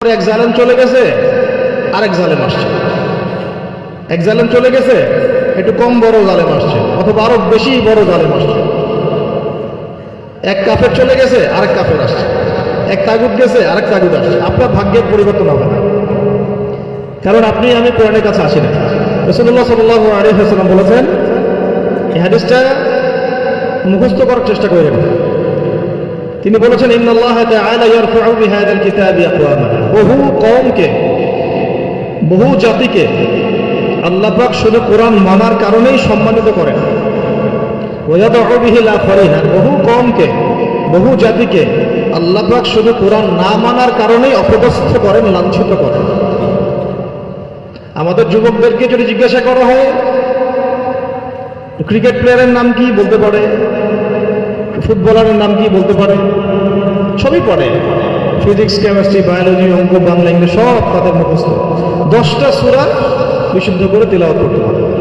এক জালেম চলে গেছে, আরেক জালেম আসছে। এক জালেম চলে গেছে, একটু কম বড় জালেম আসছে, অথবা আরও বেশি বড় জালেম আসছে। এক কাফের চলে গেছে, আরেক কাফের আসছে। এক তাগুদ গেছে, আরেক তাগুদ আসছে। আপনার ভাগ্যের পরিবর্তন হবে না। কারণ আপনি, আমি কোরআনের কাছে আসি না রসুল্লাহ সাল্লাহ আলিহাস্লাম বলেছেন, এই হাদিসটা মুখস্থ করার চেষ্টা করেন তিনি বলেছেন বহু কওমকে, বহু জাতিকে আল্লাহ পাক শুধু কোরআন মানার কারণেই সম্মানিত করেন। বহু কওমকে, বহু জাতিকে আল্লাহ পাক শুধু কোরআন না মানার কারণেই অপদস্থ করেন, লাঞ্ছিত করেন। আমাদের যুবকদেরকে যদি জিজ্ঞাসা করা হয়, ক্রিকেট প্লেয়ারের নাম কি বলতে পারে? ফুটবলারের নাম কি বলতে পারে? সবই পড়ে। ফিজিক্স, কেমিস্ট্রি, বায়োলজি, অঙ্ক, বাংলা ইংলিশ সব তাদের মুখস্থ। দশটা সুরা বিশুদ্ধ করে তেলাওয়াত করতে পারে